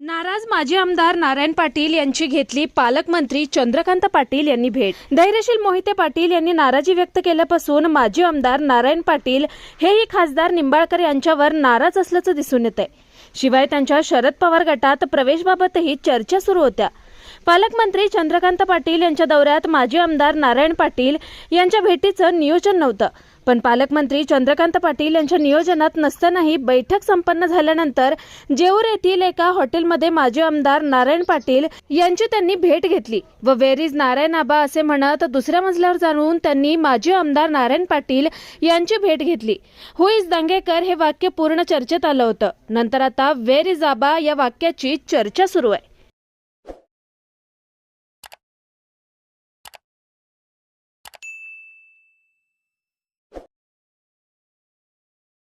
नाराज माजी आमदार नारायण पाटील यांची घेतली पालकमंत्री चंद्रकांत पाटील यांनी भेट. धैर्यशील मोहिते पाटील यांनी नाराजी व्यक्त केल्यापासून माजी आमदार नारायण पाटील हेही खासदार निंबाळकर यांच्यावर नाराज असल्याचं दिसून येत आहे शिवाय त्यांच्या शरद पवार गटात प्रवेशबाबतही चर्चा सुरू होत्या. पालकमंत्री चंद्रकांत पाटील यांच्या दौऱ्यात माजी आमदार नारायण पाटील यांच्या भेटीचं नियोजन नव्हतं. पण पालकमंत्री चंद्रकांत पाटील यांच्या नियोजनात नसतानाही बैठक संपन्न झाल्यानंतर जेऊर येथील एका हॉटेलमध्ये माजी आमदार नारायण पाटील यांची त्यांनी भेट घेतली व वेर इज नारायण आबा? असे म्हणत दुसऱ्या मजल्यावर जाणून त्यांनी माजी आमदार नारायण पाटील यांची भेट घेतली. Who is Dangekar? हे वाक्य पूर्ण चर्चेत आलं होतं. नंतर आता वेर इज आबा? या वाक्याची चर्चा सुरू आहे.